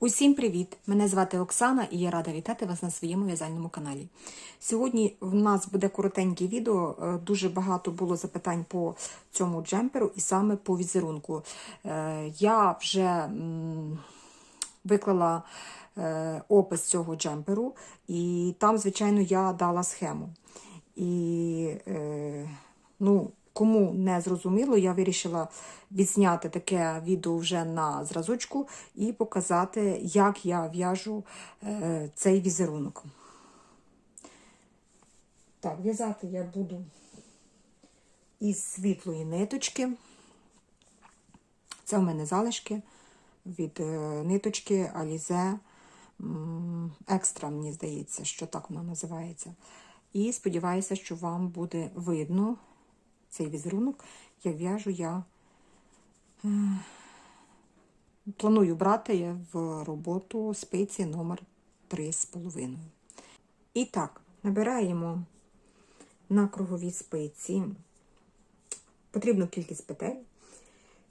Усім привіт! Мене звати Оксана і я рада вітати вас на своєму в'язальному каналі. Сьогодні в нас буде коротеньке відео. е, Дуже багато було запитань по цьому джемперу і саме по візерунку. Е, Я вже виклала е, опис цього джемперу, і там, звичайно, я дала схему. І ну, кому не зрозуміло, я вирішила відзняти таке відео вже на зразочку і показати, як я в'яжу е, цей візерунок. Так, в'язати я буду із світлої ниточки. Це в мене залишки від е, ниточки м, Екстра, мені здається, що так вона називається. І сподіваюся, що вам буде видно цей візерунок, як в'яжу я. е, Планую брати я в роботу спиці номер 3,5. І так, набираємо на кругові спиці потрібну кількість петель.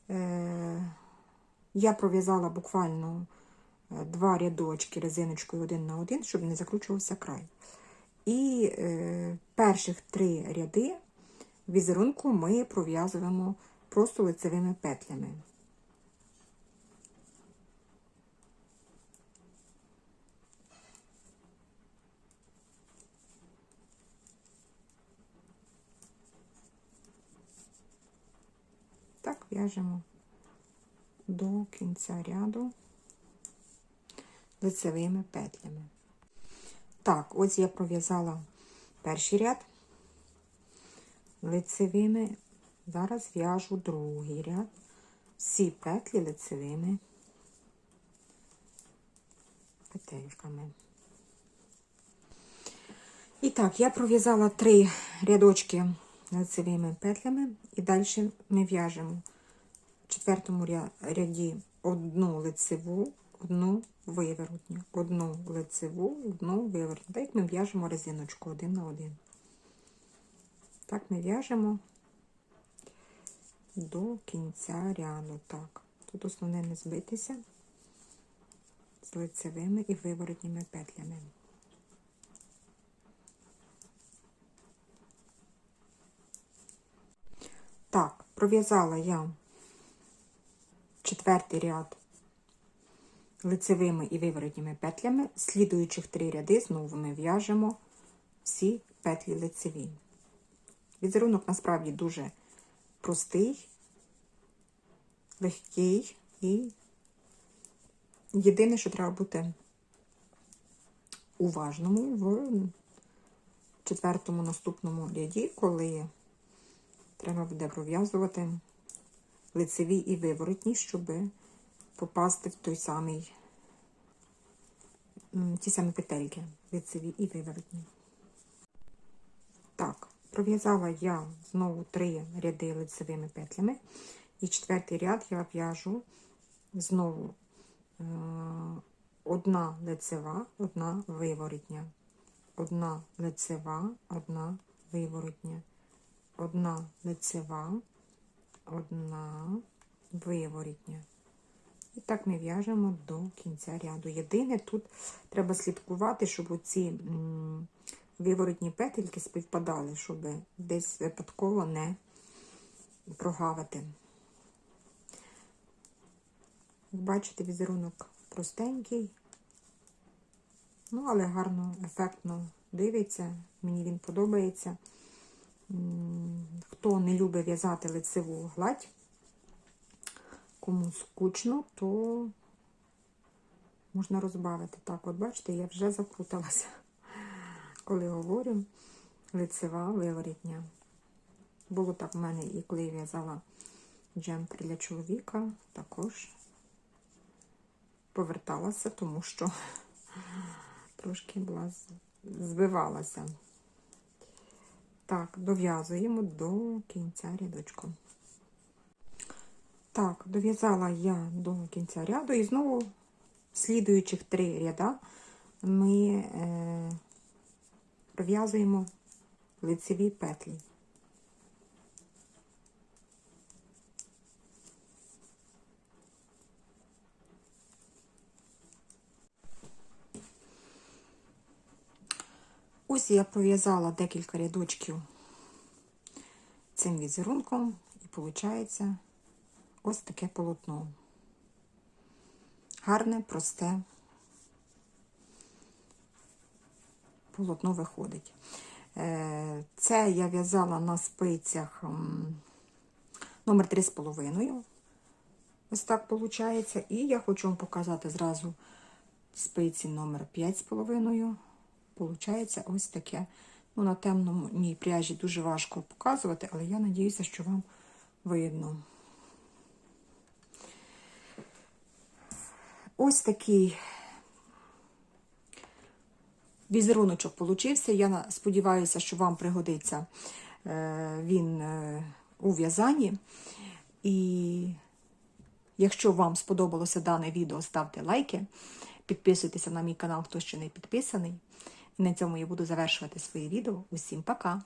Е, Я пров'язала буквально е, два рядочки резиночкою один на один, щоб не закручувався край. І перших три ряди візерунку ми пров'язуємо просто лицевими петлями. Так в'яжемо до кінця ряду лицевими петлями. Так, ось я пров'язала перший ряд лицевими. Зараз в'яжу другий ряд. Всі петлі лицевими петельками. І так, я пров'язала три рядочки лицевими петлями, і далі ми в'яжемо в четвертому ряді одну лицеву, одну виворотню, одну лицеву, одну виворотню. Так як ми в'яжемо резиночку один на один. Так ми в'яжемо до кінця ряду. Так, тут основне не збитися з лицевими і виворотніми петлями. Так, пров'язала я четвертий ряд лицевими і виворотніми петлями. Слідуючих три ряди знову ми в'яжемо всі петлі лицеві. Візерунок насправді дуже простий, легкий і єдине, що треба бути уважному в четвертому наступному ряді, коли треба буде пров'язувати лицеві і виворотні, щоб попасти в той самий, ті самі петельки, лицеві і виворотні. Так, пров'язала я знову три ряди лицевими петлями. І четвертий ряд я в'яжу знову е, одна лицева, одна виворотня. Одна лицева, одна виворотня. Одна лицева, одна виворотня. І так ми в'яжемо до кінця ряду. Єдине, тут треба слідкувати, щоб оці виворотні петельки співпадали, щоб десь випадково не прогавити. Як бачите, візерунок простенький, ну, але гарно, ефектно дивиться. Мені він подобається. Хто не любить в'язати лицеву гладь, кому скучно, то можна розбавити. Так, от бачите, я вже заплуталася, коли говорю лицева виворітня. Було так в мене і коли я в'язала джемпер для чоловіка, також поверталася, тому що трошки була збивалася. Так, дов'язуємо до кінця рядочку. Так, дов'язала я до кінця ряду і знову слідуючих три ряда ми е, пров'язуємо лицеві петлі. Ось я пров'язала декілька рядочків цим візерунком, і виходить ось таке полотно. Гарне, просте. Полотно виходить. Е, Це я в'язала на спицях номер 3,5. Ось так виходить. І я хочу вам показати зразу спиці номер 5,5. Получається ось таке. Ну, на темному ній пряжі дуже важко показувати, але я надіюся, що вам видно. Ось такий візеруночок получився. Я сподіваюся, що вам пригодиться е, він е, у в'язанні. І якщо вам сподобалося дане відео, ставте лайки, підписуйтеся на мій канал, хто ще не підписаний. І на цьому я буду завершувати своє відео. Усім пока!